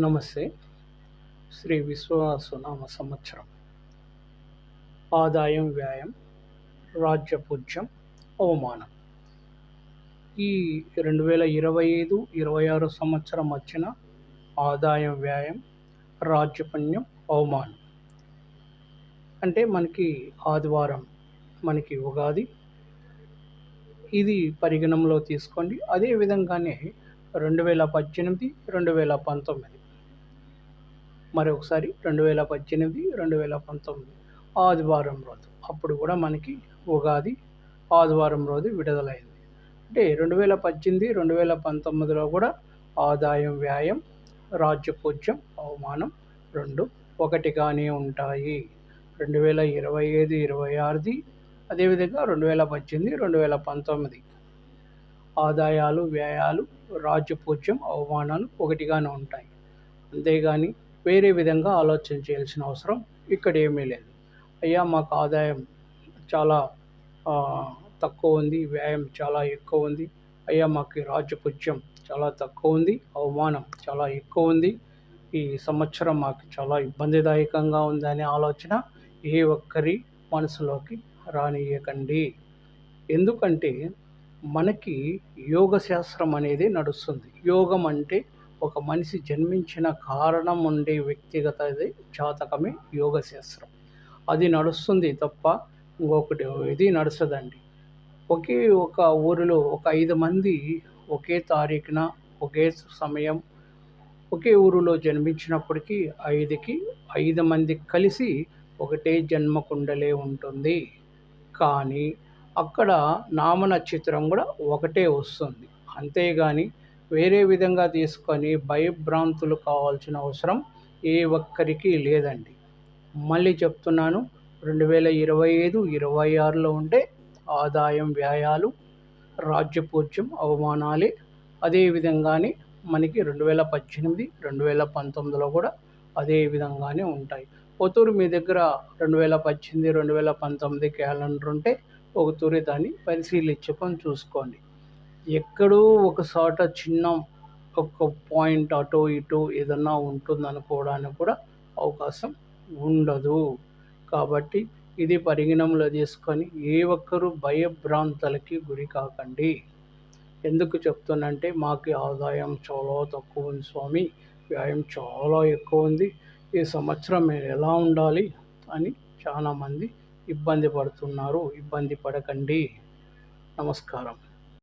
నమస్తే. శ్రీ విశ్వాసనామ సంవత్సరం. ఆదాయం వ్యాయం రాజ్యపూజ్యం అవమానం. ఈ రెండు వేల ఇరవై ఐదు ఇరవై ఆరు సంవత్సరం వచ్చిన ఆదాయం వ్యాయం రాజ్యపుణ్యం అవమానం. అంటే మనకి ఆదివారం మనకి ఉగాది. ఇది పరిగణంలో తీసుకోండి. అదే విధంగానే రెండు వేల పద్దెనిమిది రెండు వేల పంతొమ్మిది మరొకసారి రెండు వేల పద్దెనిమిది రెండు వేల పంతొమ్మిది ఆదివారం రోజు. అప్పుడు కూడా మనకి ఉగాది ఆదివారం రోజు విడుదలైంది. అంటే రెండు వేల పద్దెనిమిది రెండు వేల పంతొమ్మిదిలో కూడా ఆదాయం వ్యాయం రాజ్యపూజ్యం అవమానం రెండు ఒకటిగానే ఉంటాయి. రెండు వేల ఇరవై ఐదు ఇరవై ఆరుది అదేవిధంగా రెండు వేల పద్దెనిమిది రెండు వేల పంతొమ్మిది ఆదాయాలు వ్యయాలు రాజ్యపూజ్యం అవమానాలు ఒకటిగానే ఉంటాయి. అంతేగాని వేరే విధంగా ఆలోచన చేయాల్సిన అవసరం ఇక్కడ ఏమీ లేదు. అయ్యా మాకు ఆదాయం చాలా తక్కువ ఉంది వ్యాయామం చాలా ఎక్కువ ఉంది. అయ్యా మాకు రాజపుజ్యం చాలా తక్కువ ఉంది అవమానం చాలా ఎక్కువ ఉంది. ఈ సంవత్సరం మాకు చాలా ఇబ్బందిదాయకంగా ఉంది అనే ఆలోచన ఏ ఒక్కరి మనసులోకి రానియకండి ఎందుకంటే మనకి యోగ శాస్త్రం అనేది నడుస్తుంది. యోగం అంటే ఒక మనిషి జన్మించిన కారణం ఉండే వ్యక్తిగత జాతకమే యోగ శాస్త్రం అది నడుస్తుంది తప్ప ఇంకొకటి ఇది నడుస్తుందండి ఒకే ఒక ఊరిలో ఒక ఐదు మంది ఒకే తారీఖున ఒకే సమయం ఒకే ఊరిలో జన్మించినప్పటికీ ఐదుకి ఐదు మంది కలిసి ఒకటే జన్మకుండలే ఉంటుంది. కానీ అక్కడ నామ నక్షత్రం కూడా ఒకటే వస్తుంది. అంతేగాని వేరే విధంగా తీసుకొని భయభ్రాంతులు కావాల్సిన అవసరం ఏ ఒక్కరికి లేదండి. మళ్ళీ చెప్తున్నాను రెండు వేల ఇరవై ఐదు ఇరవై ఆరులో ఉండే ఆదాయం వ్యయాలు రాజ్యపూజ్యం అవమానాలే. అదే విధంగానే మనకి రెండు వేల పద్దెనిమిది రెండు వేల పంతొమ్మిదిలో కూడా అదే విధంగానే ఉంటాయి. పొత్తూరు మీ దగ్గర రెండు వేల పద్దెనిమిది రెండు వేల పంతొమ్మిది క్యాలెండర్ ఉంటే ఒకతూరి దాన్ని పరిశీలించుకొని చూసుకోండి. ఎక్కడో ఒక చోట చిన్న ఒక పాయింట్ అటో ఇటో ఏదన్నా ఉంటుందనుకోవడానికి కూడా అవకాశం ఉండదు. కాబట్టి ఇది పరిగణంలో తీసుకొని ఏ ఒక్కరూ భయభ్రాంతలకి గురి కాకండి. ఎందుకు చెప్తున్నంటే మాకు ఆదాయం చాలా తక్కువ ఉంది స్వామి. వ్యాయామం చాలా ఎక్కువ ఉంది. ఈ సంవత్సరం మేము ఎలా ఉండాలి అని చాలామంది ఇబ్బంది పడుతున్నారు. ఇబ్బంది పడకండి. నమస్కారం.